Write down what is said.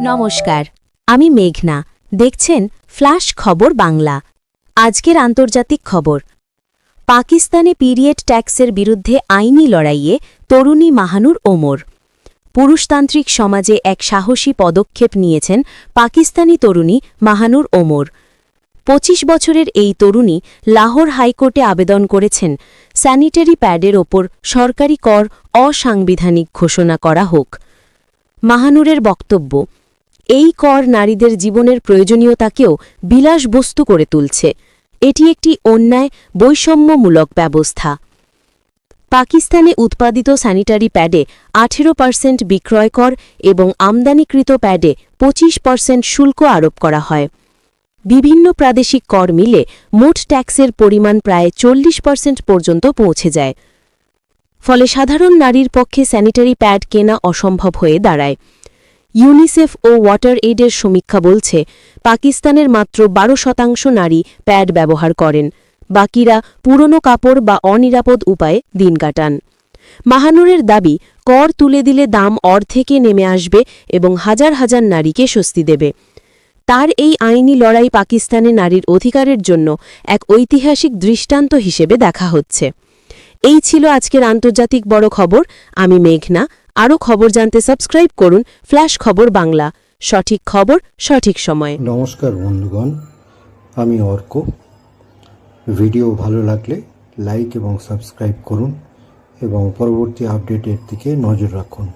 নমস্কার, আমি মেঘনা। দেখছেন ফ্ল্যাশ খবর বাংলা। আজকের আন্তর্জাতিক খবর। পাকিস্তানে পিরিয়ড ট্যাক্সের বিরুদ্ধে আইনি লড়াইয়ে তরুণী মাহানুর ওমর। পুরুষতান্ত্রিক সমাজে এক সাহসী পদক্ষেপ নিয়েছেন পাকিস্তানি তরুণী মাহানুর ওমর। পঁচিশ বছরের এই তরুণী লাহোর হাইকোর্টে আবেদন করেছেন, স্যানিটারি প্যাডের ওপর সরকারি কর অসাংবিধানিক ঘোষণা করা হোক। মাহানুরের বক্তব্য এই কর নারীদের জীবনের প্রয়োজনীয়তাকেও বিলাসবস্তু করে তুলছে। এটি একটি অন্যায়, বৈষম্যমূলক ব্যবস্থা। পাকিস্তানে উৎপাদিত স্যানিটারি প্যাডে আঠেরো পার্সেন্ট বিক্রয় কর এবং আমদানিকৃত প্যাডে পঁচিশ পার্সেন্ট শুল্ক আরোপ করা হয়। বিভিন্ন প্রাদেশিক কর মিলে মোট ট্যাক্সের পরিমাণ প্রায় চল্লিশ পার্সেন্ট পর্যন্ত পৌঁছে যায়। ফলে সাধারণ নারীর পক্ষে স্যানিটারি প্যাড কেনা অসম্ভব হয়ে দাঁড়ায়। ইউনিসেফ ও ওয়াটার এইডের সমীক্ষা বলছে, পাকিস্তানের মাত্র বারো শতাংশ নারী প্যাড ব্যবহার করেন। বাকিরা পুরনো কাপড় বা অনিরাপদ উপায়ে দিন কাটান। মাহানুরের দাবি, কর তুলে দিলে দাম অর্ধেকে নেমে আসবে এবং হাজার হাজার নারীকে স্বস্তি দেবে। তার এই আইনি লড়াই পাকিস্তানে নারীর অধিকারের জন্য এক ঐতিহাসিক দৃষ্টান্ত হিসেবে দেখা হচ্ছে। এই ছিল আজকের আন্তর্জাতিক বড় খবর। আমি মেঘনা আরও খবর জানতে সাবস্ক্রাইব করুন ফ্ল্যাশ খবর বাংলা। সঠিক খবর, সঠিক সময়ে। নমস্কার বন্ধুগণ, আমি অর্ক। ভিডিও ভালো লাগলে লাইক এবং সাবস্ক্রাইব করুন এবং পরবর্তী আপডেটের দিকে নজর রাখুন।